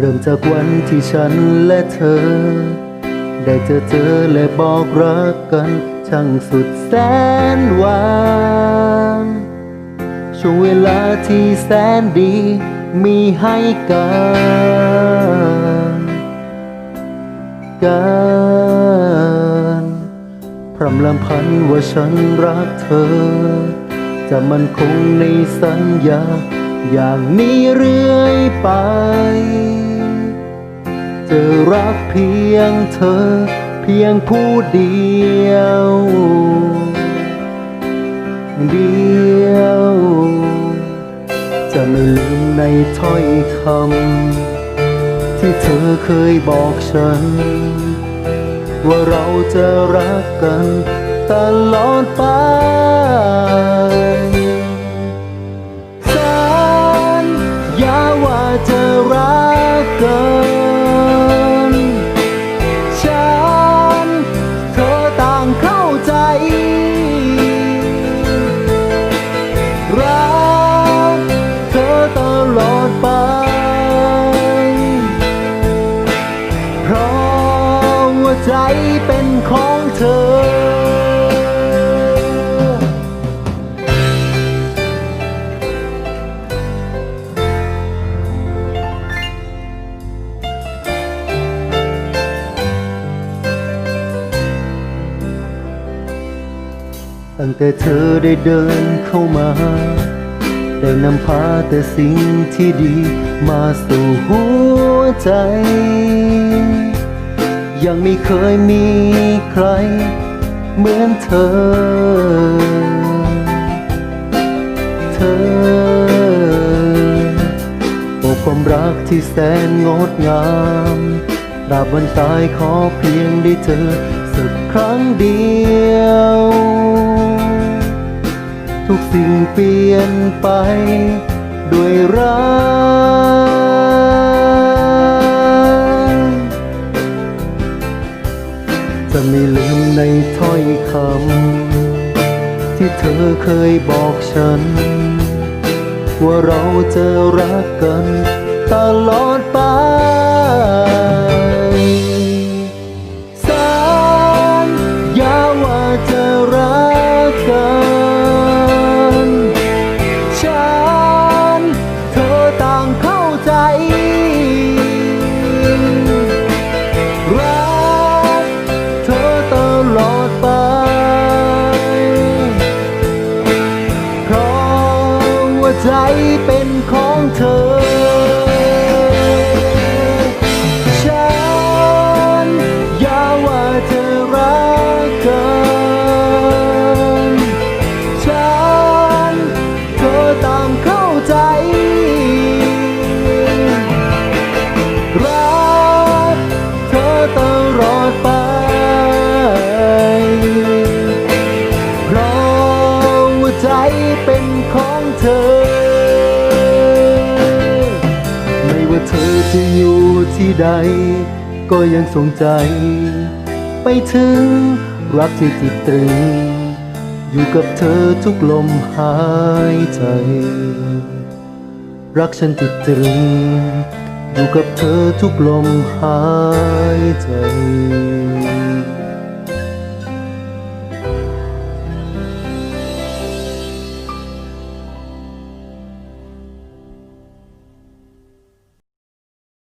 เริ่มจากวันที่ฉันและเธอ ได้เจอเจอและบอกรักกัน ช่างสุดแสนหวานช่วงเวลาที่แสนดีมีให้กันกันพรำลำพันว่าฉันรักเธอ จะมันคงในสัญญาอย่างนี้เรื่อยไป จะรักเพียงเธอ เพียงผู้เดียว เดียว จะไม่ลืมในถ้อยคำที่เธอเคยบอกฉัน ว่าเราจะรักกันตลอดไป ใจเป็นของเธอตั้งแต่เธอได้เดินเข้ามา ได้นำพาแต่สิ่งที่ดีมาสู่หัวใจ ยังไม่เคยมีใครเหมือนเธอ เธอโอ้ความรักที่แสนงดงามตราบวันตายขอเพียงได้เจอสักครั้งเดียว ทุกสิ่งเปลี่ยนไปด้วยรัก ถ้อยคำที่เธอเคยบอกฉัน ว่าเราจะรักกัน เป็นของเธอ ฉันอยาว่าจะรักกันฉันเธอต่างเข้าใจ รักเธอตลอดไปเพราะว่าใจเป็นของเธอ เธอจะอยู่ที่ใด ก็ยังทรงใจ ไปถึงรักที่ติดตรึง อยู่กับเธอทุกลมหายใจ รักฉันติดตรึง อยู่กับเธอทุกลมหายใจ